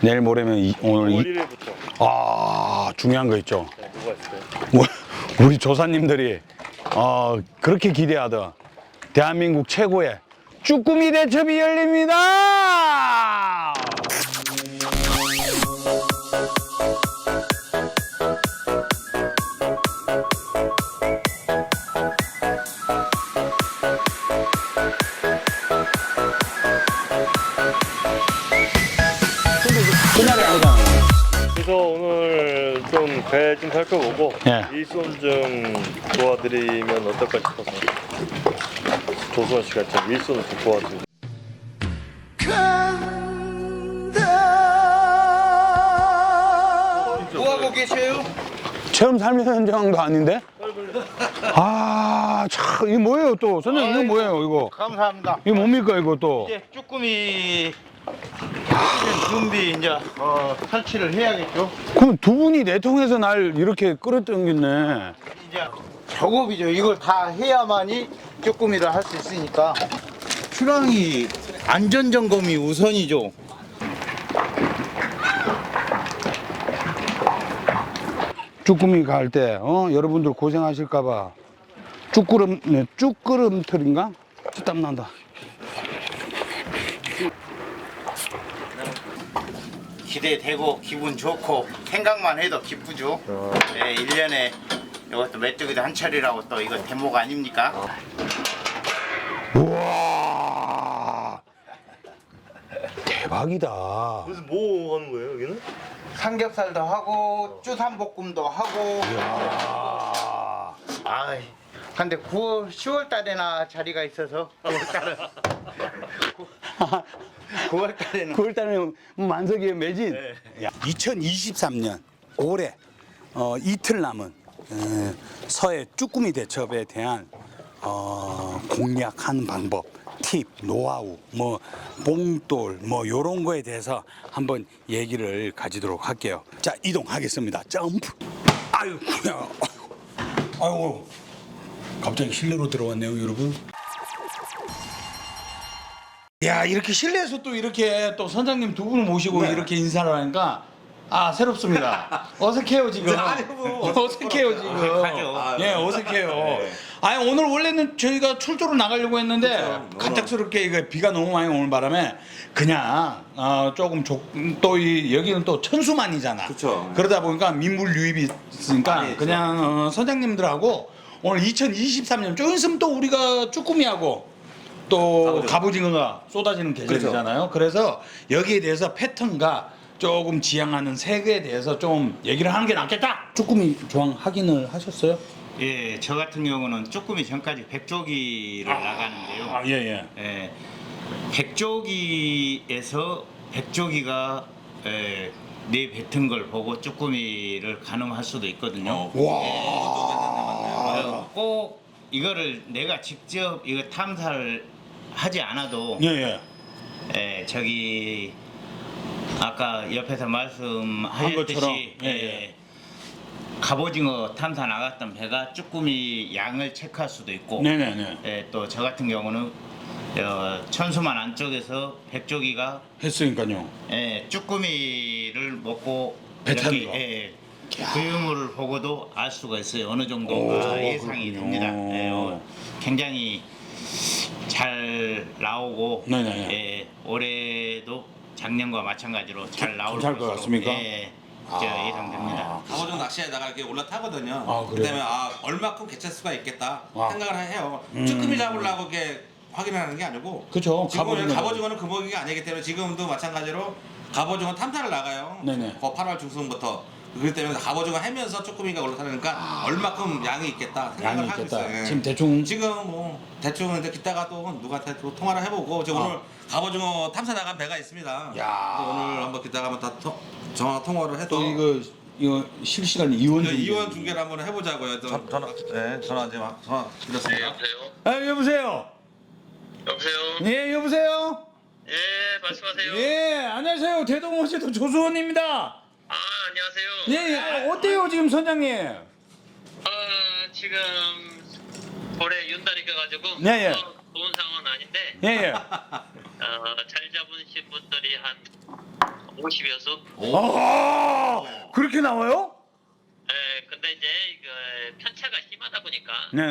내일 모레면 이- 오늘 이, 1일부터 아 중요한 거 있죠. 네, 뭐가 있을까요? 뭐, 우리 조사님들이 어, 그렇게 기대하던 대한민국 최고의 쭈꾸미 대첩이 열립니다. 살펴보고 예. 일손 좀 도와드리면 어떨까 싶어서 조수원 씨가 좀 일손을 좀 도와주고 뭐하고 계세요? 체험 삶의 현장도 아닌데? 아, 참, 이게 뭐예요 또? 선생님, 이거 뭐예요, 이거? 감사합니다. 이게 뭡니까, 이거 또? 이제 쭈꾸미 준비 이제 어, 설치를 해야겠죠. 그럼 두 분이 내통해서 날 이렇게 끌어당겼네. 이제 작업이죠. 이걸 다 해야만이 쭈꾸미를 할수 있으니까 출항이 안전 점검이 우선이죠. 쭈꾸미 갈 때, 어? 여러분들 고생하실까봐. 쭈꾸름, 네, 쭈꾸름틀인가? 땀 난다. 기대되고 기분 좋고 생각만 해도 기쁘죠. 네, 1년에 이것도 메뚜기도 한 차례라고 또 이거 대목 아닙니까? 우와. 대박이다. 그래서 뭐 하는 거예요 여기는? 삼겹살도 하고 쭈삼볶음도 하고 아. 아이 근데 9월 10월 달에나 자리가 있어서 9월 달은 9월 달에는 9월 달에 만석이의 매진. 야, 2023년 올해 어, 이틀 남은 어, 서해 쭈꾸미 대첩에 대한 어, 공략하는 방법, 팁, 노하우, 뭐 봉돌, 뭐 요런 거에 대해서 한번 얘기를 가지도록 할게요. 자, 이동하겠습니다. 점프. 아유, 그냥. 아유, 아유. 갑자기 실내로 들어왔네요, 여러분. 야 이렇게 실내에서 또 이렇게 또 선장님 두 분을 모시고 이렇게 인사를 하니까 아 새롭습니다. 어색해요 지금. 어색해요 지금. 어색하죠. 예 어색해요. 아니 오늘 원래는 저희가 출조로 나가려고 했는데 갑작스럽게 이거 비가 너무 많이 오는 바람에 그냥 어, 조금 또이 여기는 또 천수만이잖아. 그쵸. 그러다 보니까 민물 유입이 있으니까 많이 있죠. 그냥 어, 선장님들하고 오늘 2023년 좀 있으면 또 우리가 쭈꾸미하고 또 갑오징어가 쏟아지는 계절이잖아요. 그래서 여기에 대해서 패턴과 조금 지향하는 색에 대해서 좀 얘기를 하는 게 낫겠다. 쭈꾸미 조항 확인을 하셨어요? 예, 저 같은 경우는 조금이 전까지 백조기를 나가는데요. 아, 예, 예. 예, 백조기에서 백조기가 예, 내 뱉은 걸 보고 쭈꾸미를 가늠할 수도 있거든요. 와. 어, 꼭 이거를 내가 직접 이거 탐사를 하지 않아도 예, 예. 예, 저기 아까 옆에서 한 말씀하셨듯이 것처럼, 예, 예, 갑오징어 탐사 나갔던 배가 쭈꾸미 양을 체크할 수도 있고 네, 네, 네. 예, 또저 같은 경우는 어, 천수만 안쪽에서 백조기가 했으니까요. 예, 쭈꾸미를 먹고 배 타는 거. 예, 그 유물을 보고도 알 수가 있어요. 어느 정도 오, 예상이 그렇군요. 됩니다. 예, 어, 굉장히 잘 나오고 네네. 예, 올해도 작년과 마찬가지로 잘 나올 괜찮을 것 것으로, 같습니까? 예, 저 아. 예상됩니다. 갑오징어 낚시에다가 이렇게 올라타거든요. 아, 그래요? 그다음에 아 얼마큼 개체수가 있겠다 아. 생각을 해요. 음. 쭈꾸미 잡으려고 이렇게 확인하는 게 아니고. 그쵸, 지금은 갑오징어. 갑오징어는 금어기가 아니기 때문에 지금도 마찬가지로 갑오징어 탐사를 나가요. 네네. 그 8월 중순부터. 그렇기 때문에 갑오징어 하면서 쭈꾸미가 올라타니까 얼마큼 양이 있겠다 생각을 아. 양이 하고 있겠다. 있어요. 예. 지금 대충 지금 뭐 대충 이제 기다가 또 누구한테 또 통화를 해보고 이제 아. 오늘 갑오징어 탐사 나간 배가 있습니다. 야. 오늘 한번 기다가 한번 다 통- 전화 통화를 해서 또 이거 이거 실시간 이원 중계. 이원 중계를 한번 해보자고요. 또 전화, 네, 전화 이제 막 전화 드렸습니다. 여보세요? 아, 여보세요. 여보세요? 예, 여보세요. 예, 말씀하세요. 예, 안녕하세요. 대동호시도 조수원입니다. 아, 안녕하세요. 예, 예. 어때요 지금 선장님? 아, 지금 올해 윤달이 껴가지고 네, 예. 어, 좋은 상황은 아닌데 예, 예. 어, 잘 잡으신 분들이 한 50여 수. 아, 그렇게 나와요? 예, 근데 이제 그 편차가 심하다 보니까 네.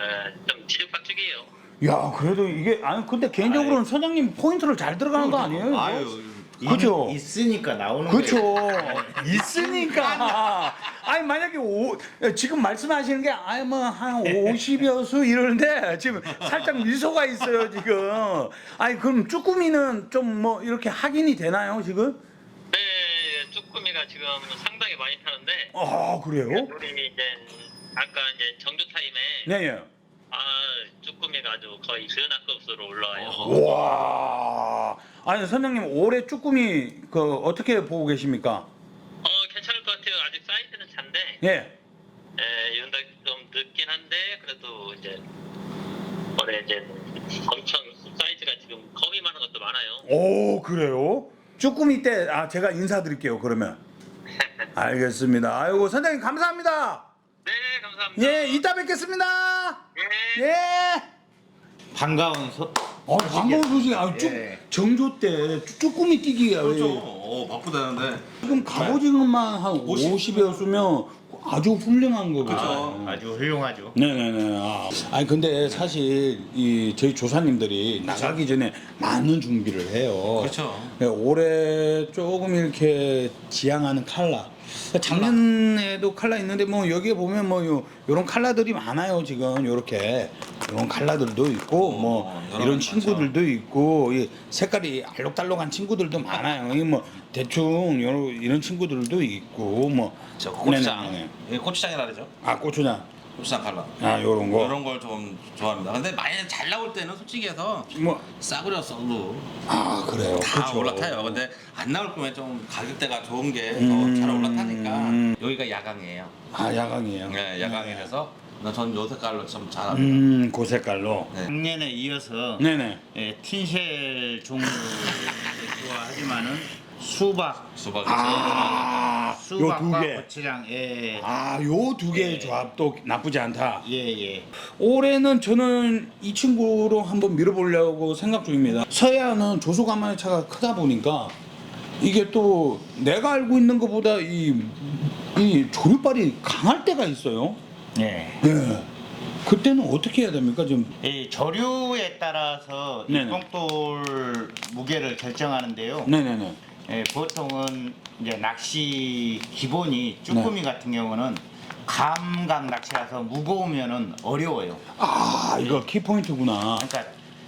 예, 좀 뒤죽박죽이에요. 야, 그래도 이게 아니 근데 개인적으로는 선장님 포인트를 잘 들어가는 거 아니에요? 이거? 아유 그죠? 있- 있으니까 나오는 그렇죠. 거예요. 있으니까. 아니 만약에 오, 지금 말씀하시는 게 아니 뭐 한 50여 수 이러는데 지금 살짝 미소가 있어요 지금. 아니 그럼 쭈꾸미는 좀 뭐 이렇게 확인이 되나요 지금? 네, 쭈꾸미가 지금 상당히 많이 타는데 아 그래요? 우리 이제 아까 이제 정주 타임에 네 예. 아 아주 거의 전화급수로 올라와요. 와. 아니 선장님 올해 쭈꾸미 그 어떻게 보고 계십니까? 어 괜찮을 것 같아요. 아직 사이즈는 잔데 예. 예, 연락 좀 늦긴 한데 그래도 이제 올해 이제 엄청 사이즈가 지금 거미만한 것도 많아요. 오 그래요? 쭈꾸미 때 아 제가 인사드릴게요 그러면. 알겠습니다. 아이고 선장님 감사합니다. 네, 감사합니다. 예, 이따 뵙겠습니다. 예. 예. 반가운 소. 어, 반가운 소식. 아, 쭉 예. 정조 때 쭈- 쭈꾸미 뛰기가 그렇죠. 왜- 어, 바쁘다는데. 지금 갑오징어만 한 50 이었으면 아주 훌륭한 거거든요. 그렇죠. 아주 훌륭하죠. 네네네. 아, 아니 근데 사실 이 저희 조사님들이 나가기 전에 많은 준비를 해요. 그렇죠. 네, 올해 조금 이렇게 지향하는 칼라. 작년에도 칼라 있는데 뭐 여기에 보면 뭐 요, 요런 칼라들이 많아요 지금 요렇게 요런 칼라들도 있고 뭐 어, 여러 이런 가지 친구들도 있고 이 색깔이 알록달록한 친구들도 많아요. 이 뭐 대충 요런 이런 친구들도 있고 뭐 저 고추장. 네네네. 예, 고추장이라 그러죠. 아 고추장 고추장 칼라. 아 요런 거. 이런 걸 좀 좋아합니다. 근데 만약 잘 나올 때는 솔직히 해서 뭐 싸구려 써도 아 그래요. 다 그쵸. 올라타요. 근데 안 나올 거면 좀 가격대가 좋은 게 더 음. 잘 올라타니까 음. 여기가 야광이에요. 아 야광이에요. 네, 야광이라서 전 요 색깔로 좀 잘합니다. 음, 그 색깔로. 네. 작년에 이어서 네네. 예, 틴셀 종류 좋아하지만은 수박, 수박이 아, 요두 수박과 개. 고추장, 예, 아, 요 두 개의 예. 조합도 나쁘지 않다. 예, 예. 올해는 저는 이 친구로 한번 밀어보려고 생각 중입니다. 서해안은 조소가마의 차가 크다 보니까 이게 또 내가 알고 있는 것보다 이, 이 조류발이 강할 때가 있어요. 예. 네. 그때는 어떻게 해야 됩니까? 지금 이 조류에 따라서 이 네네. 뽕돌 무게를 결정하는데요. 네네네. 예, 보통은 이제 낚시 기본이 쭈꾸미 네. 같은 경우는 감각 낚시라서 무거우면은 어려워요. 아, 이거 키포인트구나. 그러니까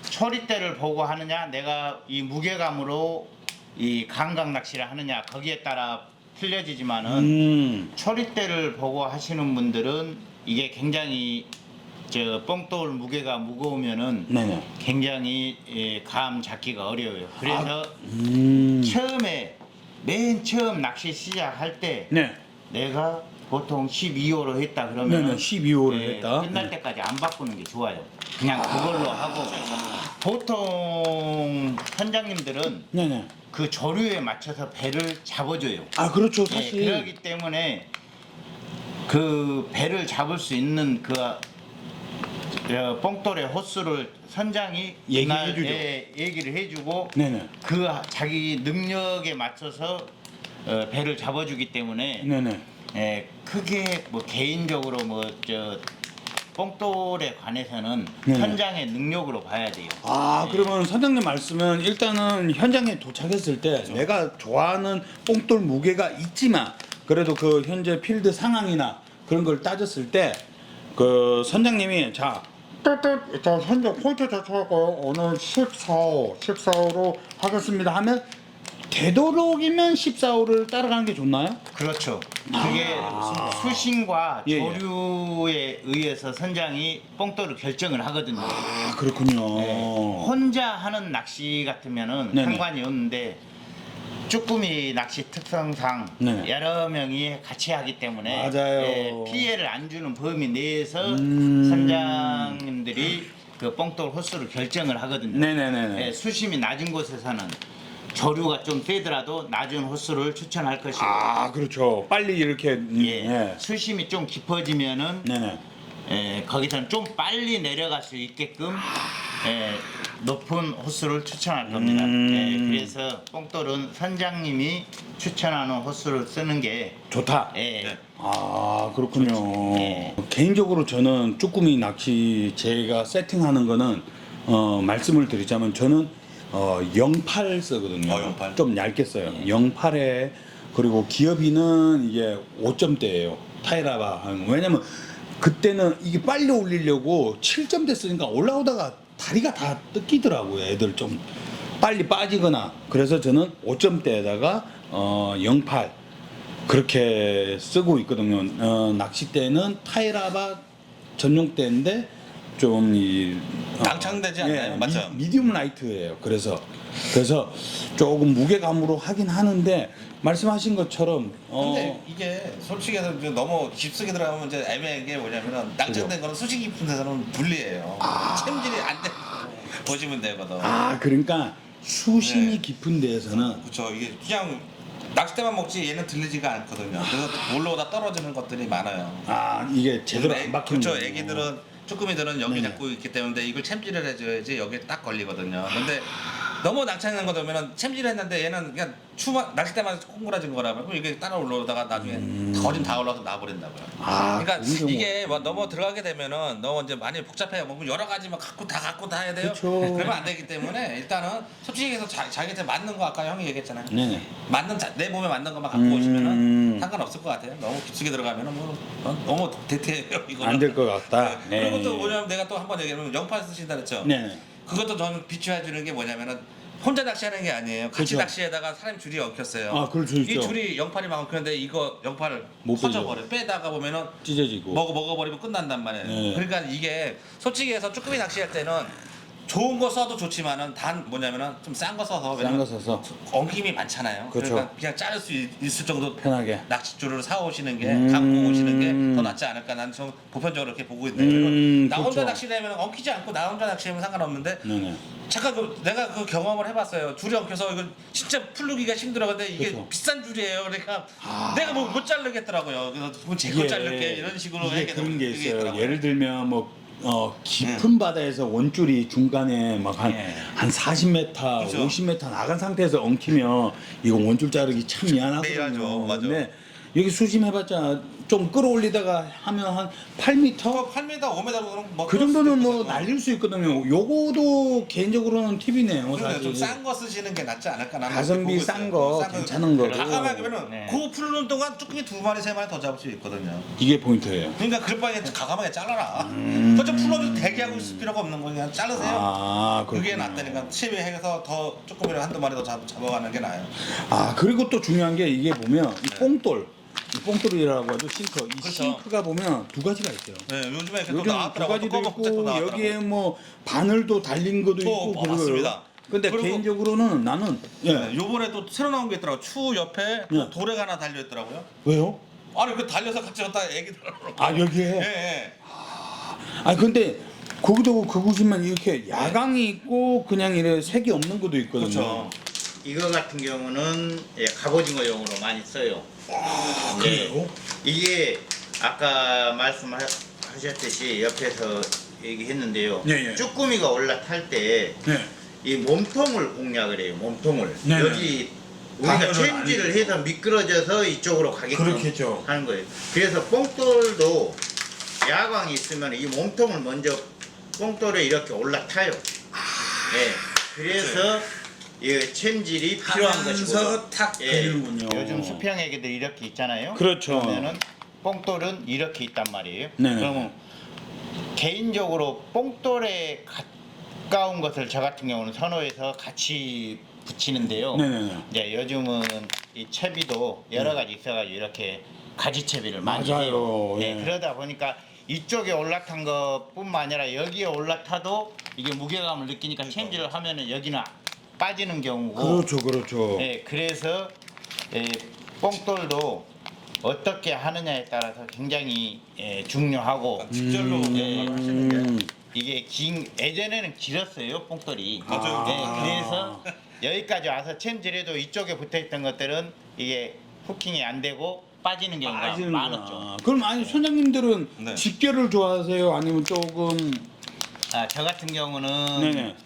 초리대를 보고 하느냐, 내가 이 무게감으로 이 감각 낚시를 하느냐 거기에 따라 틀려지지만은 음, 초리대를 보고 하시는 분들은 이게 굉장히 저 뽕돌 무게가 무거우면은 네네. 굉장히 예, 감 잡기가 어려워요. 그래서 음, 처음에 맨 처음 낚시 시작할 때 네. 내가 보통 12호로 했다 그러면 네네, 12호 를 했다. 끝날 네. 때까지 안 바꾸는 게 좋아요. 그냥 그걸로 하고 보통 선장님들은 네네. 그 조류에 맞춰서 배를 잡아줘요. 아, 그렇죠. 예, 사실. 그렇기 때문에 그 배를 잡을 수 있는 그 어, 뽕돌의 호수를 선장이 얘기해 주죠. 예, 얘기를 해주고 네네. 그 자기 능력에 맞춰서 어, 배를 잡아주기 때문에 네네. 예, 크게 뭐 개인적으로 뭐 저 뽕돌에 관해서는 네네. 현장의 능력으로 봐야 돼요. 아, 그러면 선장님 말씀은 일단은 현장에 도착했을 때 내가 좋아하는 뽕돌 무게가 있지만 그래도 그 현재 필드 상황이나 그런 걸 따졌을 때 그 선장님이 자 뚜뚜 자 현재 포인트 도착하고 오늘 14호 14호로 하겠습니다 하면 되도록이면 14호를 따라가는 게 좋나요? 그렇죠. 그게 수- 수신과 아. 예, 예. 조류에 의해서 선장이 뽕돌을 결정을 하거든요. 아 그렇군요. 네. 혼자 하는 낚시 같으면은 네네. 상관이 없는데 쭈꾸미 낚시 특성상 네네. 여러 명이 같이 하기 때문에 맞아요. 예, 피해를 안 주는 범위 내에서 음. 선장님들이 그 뽕돌 호수를 결정을 하거든요. 네네네네. 예, 수심이 낮은 곳에서는 조류가 좀 세더라도 낮은 호수를 추천할 것이고 아 그렇죠. 빨리 이렇게 음, 예, 예. 수심이 좀 깊어지면은 네네. 예, 거기서는 좀 빨리 내려갈 수 있게끔 예, 높은 호수를 추천할 겁니다. 음. 예, 그래서 뽕돌은 선장님이 추천하는 호수를 쓰는 게 좋다. 예, 아 그렇군요. 네. 개인적으로 저는 쭈꾸미 낚시 제가 세팅하는 거는 어, 말씀을 드리자면 저는 어, 08 쓰거든요. 어, 08. 좀 얇게 써요. 08에 그리고 기어비는 이게 5점대예요. 타이라바. 왜냐면 그때는 이게 빨리 올리려고 7점대 쓰니까 올라오다가 다리가 다 뜯기더라고요. 애들 좀 빨리 빠지거나. 그래서 저는 5점대에다가 어, 08 그렇게 쓰고 있거든요. 어, 낚싯대는 타이라바 전용대인데 좀이 어, 낭창되지 않나요? 맞죠? 미, 디움 라이트예요. 그래서 그래서 조금 무게감으로 하긴 하는데 말씀하신 것처럼 어, 근데 이게 솔직히 해서 이제 너무 깊숙이 들어가면 이제 애매한 게 뭐냐면은 낭장된 거는 수심 깊은 데서는 불리해요. 챔질이 안 돼. 보시면 되거든. 아 그러니까 수심이 네. 깊은 데에서는 그렇죠. 이게 그냥 낚싯대만 먹지 얘는 들리지가 않거든요. 그래서 올라오다 떨어지는 것들이 많아요. 아 이게 제대로 안 박히는 그렇죠. 거예요. 애기들은 쭈꾸미들은 여기 네. 잡고 있기 때문에 이걸 챔질을 해줘야지 여기에 딱 걸리거든요. 근데 너무 낭창하는 거 되면은 챔질을 했는데 얘는 그냥 추만 낚싯대만 꽁그라진 거라면 그럼 이게 따라 올라오다가 나중에 거진 다 올라와서 놔버린다고요. 음. 아, 그러니까 그런 경우. 이게 뭐 너무 들어가게 되면은 너무 이제 많이 복잡해요. 뭐 여러 가지 막 갖고 다 갖고 다 해야 돼요. 그쵸. 그러면 안 되기 때문에 일단은 솔직히 해서 자, 자기한테 맞는 거 아까 형이 얘기했잖아요. 네네. 맞는 자, 내 몸에 맞는 것만 갖고 음. 오시면은 상관없을 것 같아요. 너무 깊숙이 들어가면은 뭐 어, 너무 대퇴해요 이거. 안 될 것 같다. 네. 그리고 또 뭐냐면 내가 또 한 번 얘기하면 영판 쓰신다 그랬죠. 네. 그것도 저는 비추해 주는 게 뭐냐면은 혼자 낚시하는 게 아니에요. 같이 그렇죠. 낚시에다가 사람 줄이 엉켰어요. 아, 그럴 수 이 있죠. 줄이 영팔이 막 엉켰는데 이거 영팔을 못 퍼져버려. 빼다가 보면은 찢어지고. 먹어 먹어버리면 끝난단 말이에요. 네. 그러니까 이게 솔직히 해서 쭈꾸미 낚시할 때는 좋은 거 써도 좋지만은 단 뭐냐면은 좀 싼 거 써서 싼 왜냐면 거 써서 엉킴이 많잖아요. 그렇죠. 그러니까 그냥 자를 수 있- 있을 정도 편하게. 낚싯줄을 사 오시는 게 음. 갖고 오시는 게 더 낫지 않을까 나는 좀 보편적으로 이렇게 보고 있네요. 음, 나 혼자 그렇죠. 낚시하면 엉키지 않고 나 혼자 낚시하면 상관없는데 네네. 잠깐 그 내가 그 경험을 해봤어요. 줄이 엉켜서 이거 진짜 풀르기가 힘들어. 근데 이게 그렇죠. 비싼 줄이에요. 그러니까 내가 뭐 못 자르겠더라고요. 그래서 뭐 제거 자를게 이런 식으로 이게 그런 게 있어요. 예를 들면 뭐 어, 깊은 바다에서 원줄이 중간에 막 한 예. 한 40m, 그죠. 50m 나간 상태에서 엉키면 이거 원줄 자르기 참 미안하거든요. 미안하죠. 맞아. 근데 여기 수심해봤자 좀 끌어올리다가 하면 한 8m? 뭐 8m, 5m 정도는 뭐그 정도는 뭐 날릴 수 있거든요. 요거도 개인적으로는 팁이네요. 사실. 좀싼 거 쓰시는 게 낫지 않을까 나는 가성비 그렇게 보고 싼 있어요. 거, 싼 괜찮은 거로. 가감하게 하면은 네. 그 푸르는 동안 쭈꾸미 두 마리 세 마리 더 잡을 수 있거든요. 이게 포인트예요. 그러니까 그럴 바에 가감하게 잘라라. 그저 풀어도 대기하고 있을 필요가 없는 거 그냥 자르세요. 음. 아, 그게 그렇구나. 낫다니까 채비해서 더 조금이라도 한두 마리 더 잡, 잡아가는 게 나아요. 아 그리고 또 중요한 게 이게 보면 이 뽕돌 이 뽕돌이라고 하죠 싱크 이 그렇죠. 싱크가 보면 두 가지가 있어요 네, 요즘에 또 요즘 두 나왔더라고. 가지도 있고. 여기에 뭐 바늘도 달린 것도 또, 있고 어, 맞습니다. 근데 그리고- 개인적으로는 나는 예 네, 요번에 또 새로 나온 게 있더라고. 추 옆에 또 네. 도래가 하나 달려 있더라고요. 왜요? 아니 그 달려서 같이 갔다 애기들하고. 아 여기에 예, 예. 아 근데 거기도 그 보시면 이렇게 야광이 있고 그냥 이래 색이 없는 것도 있거든요. 그렇죠. 이거 같은 경우는 예, 갑오징어용으로 많이 써요. 아, 예, 이게 아까 말씀하셨듯이 옆에서 얘기했는데요. 예, 예. 쭈꾸미가 올라탈 때이 네. 몸통을 공략을 해요. 몸통을 네, 여기 우리가 방어를 안 해서 미끄러져서 이쪽으로 가게끔 그렇겠죠. 하는 거예요. 그래서 뽕돌도 야광이 있으면 이 몸통을 먼저 뽕돌에 이렇게 올라타요. 네. 그래서 이 챔질이 필요한 것이고요. 하면서 탁 예, 걸리는군요. 요즘 수평 애기들 이렇게 있잖아요. 그렇죠. 그러면은 뽕돌은 이렇게 있단 말이에요. 네네. 그러면 개인적으로 뽕돌에 가까운 것을 저 같은 경우는 선호해서 같이 붙이는데요. 네네네. 이제 요즘은 이 채비도 여러 가지 있어가지고 이렇게 가지 채비를 많이 맞아요. 해요. 네, 예. 그러다 보니까 이쪽에 올라탄 것뿐만 아니라 여기에 올라타도 이게 무게감을 느끼니까 챔질을 하면은 여기는 빠지는 경우고 그렇죠, 그렇죠. 예, 그래서 예, 뽕돌도 어떻게 하느냐에 따라서 굉장히 예, 중요하고 직절로 예. 하시는 게. 음. 이게 긴 예전에는 길었어요 뽕돌이. 맞아요. 예, 그래서 여기까지 와서 챔질해도 이쪽에 붙어있던 것들은 이게 후킹이 안 되고 빠지는 경우가 빠지는구나. 많았죠. 그럼 아니 선장님들은 네. 집게를 좋아하세요? 아니면 조금 아, 저 같은 경우는 네네.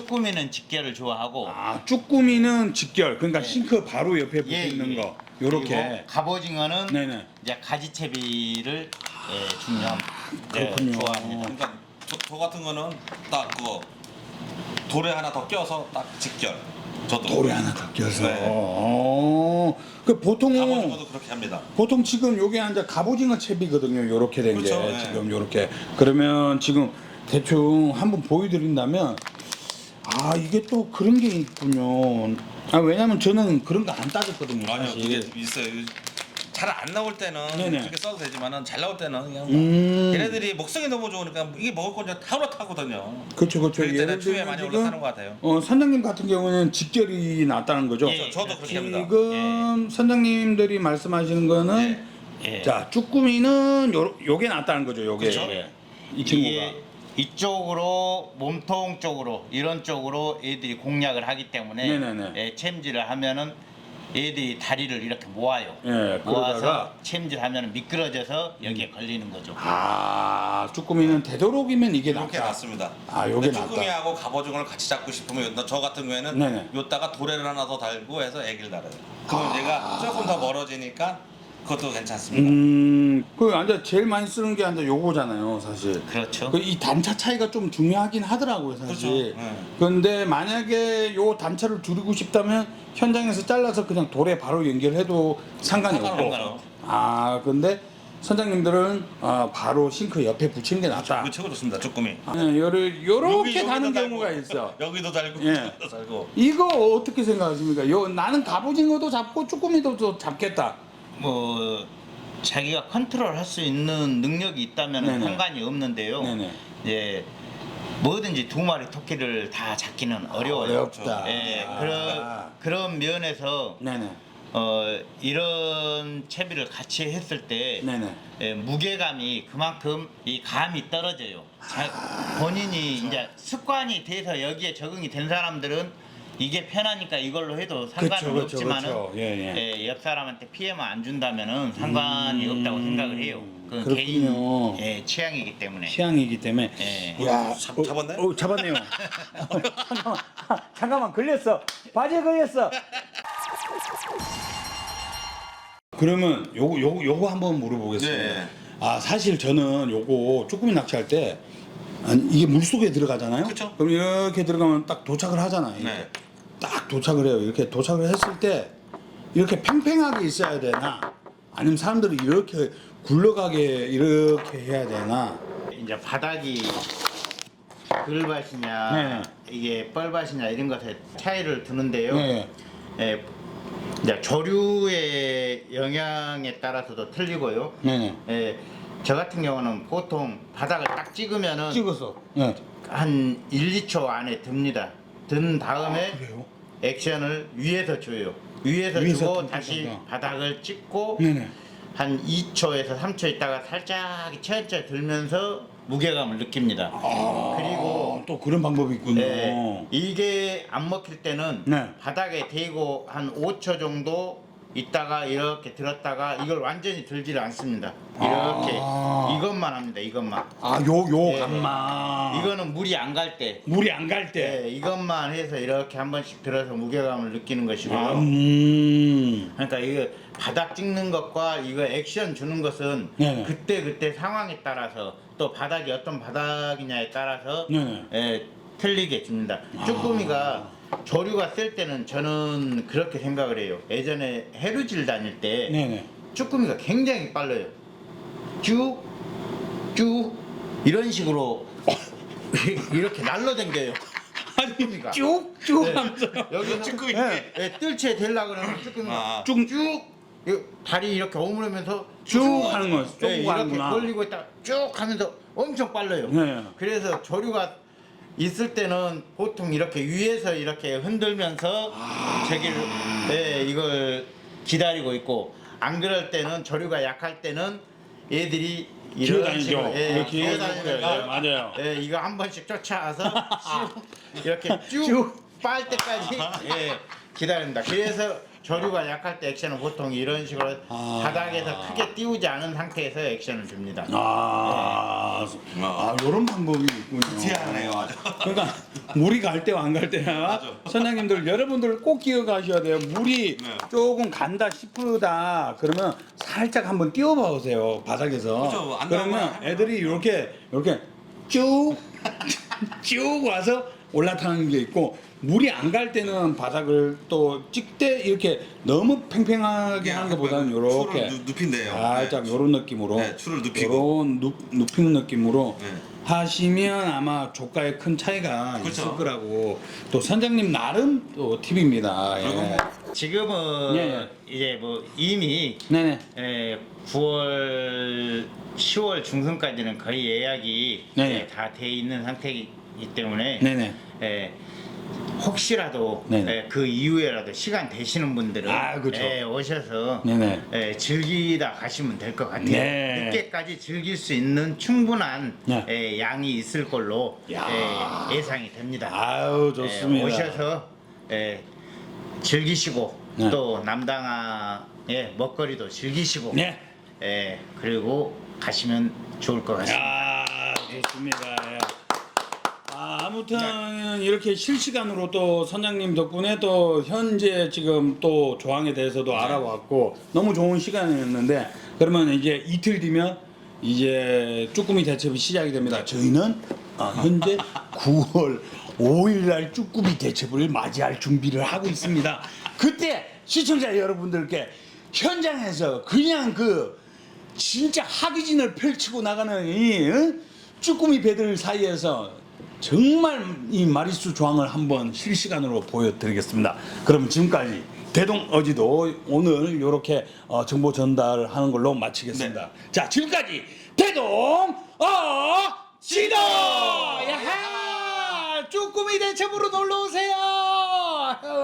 쭈꾸미는 직결을 좋아하고 아 쭈꾸미는 직결 그러니까 싱크 바로 옆에 붙어 예, 있는 예. 거 그리고 요렇게 갑오징어는 네네. 이제 가지채비를 예, 중요한 그렇군요. 예, 좋아합니다. 그러니까 도, 도 같은 거는 딱 그거 돌에 하나 더 껴서 딱 직결. 저도 돌에 하나 더 껴서 네. 어, 그 보통은 갑오징어도 그렇게 합니다. 보통 지금 요게 이제 갑오징어 채비거든요. 요렇게 된 게 그렇죠, 네. 지금 요렇게 그러면 지금 대충 한번 보여드린다면 아 이게 또 그런 게 있군요. 아 왜냐면 저는 그런 거 안 따졌거든요. 아니요, 사실. 그게 있어요. 잘 안 나올 때는 네네. 그렇게 써도 되지만은 잘 나올 때는 그냥 막 음. 얘네들이 목성이 너무 좋으니까 이게 먹을 거 그냥 다 올라타거든요. 그렇죠, 그렇죠. 그럴 때는 추위에 많이 올라타는 것 같아요. 어, 선장님 같은 경우는 직결이 낫다는 거죠. 예, 저도 그렇게 합니다. 지금 선장님들이 말씀하시는 거는 예. 자 쭈꾸미는 요 요게 낫다는 거죠. 요게 그렇죠. 예. 이 친구가 이게 이쪽으로 몸통 쪽으로 이런 쪽으로 애들이 공략을 하기 때문에 네네네. 예, 챔질을 하면은 애들이 다리를 이렇게 모아요. 예, 모아서 그러다가- 챔질하면 미끄러져서 여기에 걸리는 거죠. 아 쭈꾸미는 되도록이면 이게 이렇게 낫다. 낫습니다. 아, 요게 근데 낫다. 쭈꾸미하고 갑오징어를 같이 잡고 싶으면 요- 저 같은 경우에는 네네. 요따가 도래를 하나 더 달고 해서 애기를 달아요. 그러면 얘가 조금 더 멀어지니까 그것도 괜찮습니다. 음, 그 완전 제일 많이 쓰는 게 완전 요거잖아요, 사실. 그렇죠. 그 이 단차 차이가 좀 중요하긴 하더라고요, 사실. 그렇죠. 네. 그런데 만약에 요 단차를 줄이고 싶다면 현장에서 잘라서 그냥 돌에 바로 연결해도 상관이 없고. 상관없어요. 아, 근데 선장님들은 아, 바로 싱크 옆에 붙이는 게 낫다. 이거 최고 좋습니다. 쭈꾸미. 네, 요를 요렇게 여기, 가는 여기도 경우가 달고, 있어. 여기도 달고 예. 저기도 달고. 이거 어떻게 생각하십니까? 요 나는 갑오징어도 잡고 쭈꾸미도 또 잡겠다. 뭐 자기가 컨트롤할 수 있는 능력이 있다면 네네. 상관이 없는데요. 네네. 예, 뭐든지 두 마리 토끼를 다 잡기는 어려워요. 어렵다. 예, 아. 그런 그런 면에서 네네. 어, 이런 채비를 같이 했을 때 네네. 예, 무게감이 그만큼 이 감이 떨어져요. 자, 본인이 이제 습관이 돼서 여기에 적응이 된 사람들은 이게 편하니까 이걸로 해도 상관은 그쵸, 그쵸, 없지만은 그쵸. 예, 예. 옆 사람한테 피해만 안 준다면은 상관이 없다고 생각을 해요. 그건 음. 그렇군요. 개인 예, 취향이기 때문에. 취향이기 때문에. 예. 야, 잡- 잡았네? 어, 어, 잡았네요. 잠깐만, 잠깐만 걸렸어. 바지에 걸렸어. 그러면 요거 요거 요거 한번 물어보겠습니다. 네. 아 사실 저는 요거 쭈꾸미 낚시할 때 아니, 이게 물 속에 들어가잖아요. 그쵸. 그럼 이렇게 들어가면 딱 도착을 하잖아요. 이렇게. 네. 딱 도착을 해요. 이렇게 도착을 했을 때 이렇게 팽팽하게 있어야 되나? 아니면 사람들이 이렇게 굴러가게 이렇게 해야 되나? 이제 바닥이 글밭이냐 네. 이게 뻘밭이냐 이런 것에 차이를 두는데요. 네. 예, 이제 조류의 영향에 따라서도 틀리고요. 네네. 예, 저 같은 경우는 보통 바닥을 딱 찍으면은 찍었어. 네. 한 1, 2초 안에 듭니다. 든 다음에 아, 그래요? 액션을 위에서 줘요. 위에서, 위에서 주고 좀 다시 뜯어서. 바닥을 찍고 네네. 한 2초에서 3초 있다가 살짝 천천히 들면서 무게감을 느낍니다. 그리고 어, 또 그런 방법이 있군요. 네, 이게 안 먹힐 때는 네. 바닥에 대고 한 5초 정도 있다가 이렇게 들었다가 이걸 완전히 들지를 않습니다. 이렇게 아. 이것만 합니다. 이것만. 아, 요, 요 네. 감만. 이거는 물이 안 갈 때. 물이 안 갈 때. 네, 이것만 해서 이렇게 한 번씩 들어서 무게감을 느끼는 것이고요. 아, 음. 그러니까 이거 바닥 찍는 것과 이거 액션 주는 것은 네네. 그때 그때 상황에 따라서 또 바닥이 어떤 바닥이냐에 따라서 네네. 예, 틀리게 줍니다. 쭈꾸미가 조류가 쓸 때는 저는 그렇게 생각을 해요. 예전에 해루질 다닐 때 네네. 쭈꾸미가 굉장히 빨라요. 쭉, 쭉 이런 식으로 이렇게 날라댕겨요. 쭈꾸미가. 쭉쭉 네. 하면서. 여기서 쭈꾸미. 네. 네, 뜰채 되려고 그러면 쭈꾸미가 아. 쭉, 쭉 이 다리 이렇게 오므리면서 쭉 하는 거예요. 쭉 네, 이렇게 하는구나. 돌리고 있다 쭉 하면서 엄청 빨라요. 네. 그래서 조류가 있을 때는 보통 이렇게 위에서 이렇게 흔들면서 아. 저기를 네, 이걸 기다리고 있고 안 그럴 때는 조류가 약할 때는 애들이 이런 기어다니죠. 식으로 예, 이렇게 기어다니면서 예, 맞아요. 예, 이거 한 번씩 쫓아와서 쭉 이렇게 쭉. 쭉빨 때까지 예, 기다립니다. 그래서 조류가 약할 때 액션은 보통 이런 식으로 아. 바닥에서 크게 띄우지 않은 상태에서 액션을 줍니다. 아, 아, 이런 방법이 있군요. 아주. 그러니까 물이 갈 때와 안 갈 때나 선장님들 여러분들 꼭 기억하셔야 돼요. 물이 네. 조금 간다 싶다 그러면 살짝 한번 띄워봐 보세요 바닥에서. 그죠, 안 그러면 나오면 애들이 이렇게 이렇게 쭉 쭉 와서 올라타는 게 있고 물이 안 갈 때는 바닥을 또 찍되 이렇게 너무 팽팽하게 하는 것보다는 이렇게 추를 눕- 눕힌대요. 살짝 네. 이런 느낌으로 네, 추를 눕히고. 요런 눕, 눕히는 느낌으로 네. 하시면 아마 조가에 큰 차이가 그렇죠. 있을 거라고 또 선장님 나름 또 팁입니다. 예. 뭐 지금은 예, 이제 뭐 이미 네네. 에, 9월, 10월 중순까지는 거의 예약이 네네. 다돼 있는 상태이기 때문에 네네. 에, 혹시라도 네네. 에, 그 이후에라도 시간 되시는 분들은 아, 그쵸. 에, 오셔서 네네. 에, 즐기다 가시면 될 것 같아요. 네. 늦게까지 즐길 수 있는 충분한 네. 에, 양이 있을 걸로 야. 에, 예상이 됩니다. 아유 에, 좋습니다. 오셔서 에, 즐기시고 네. 또 남당아의 먹거리도 즐기시고 네. 에, 그리고 가시면 좋을 것 같습니다. 야 좋습니다. 예. 아, 아무튼 이렇게 실시간으로 또 선장님 덕분에 또 현재 지금 또 조항에 대해서도 알아왔고 너무 좋은 시간이었는데 그러면 이제 이틀 뒤면 이제 쭈꾸미 대첩이 시작이 됩니다. 저희는 어, 현재 9월 5일 날 쭈꾸미 대첩을 맞이할 준비를 하고 있습니다. 그때 시청자 여러분들께 현장에서 그냥 그 진짜 하기진을 펼치고 나가는 이 어? 쭈꾸미 배들 사이에서 정말 이 마리수 조항을 한번 실시간으로 보여드리겠습니다. 그럼 지금까지 대동 어지도 오늘 이렇게 어, 정보 전달하는 걸로 마치겠습니다. 자 지금까지 대동 어지도 야하 쭈꾸미 대첩으로 놀러 오세요.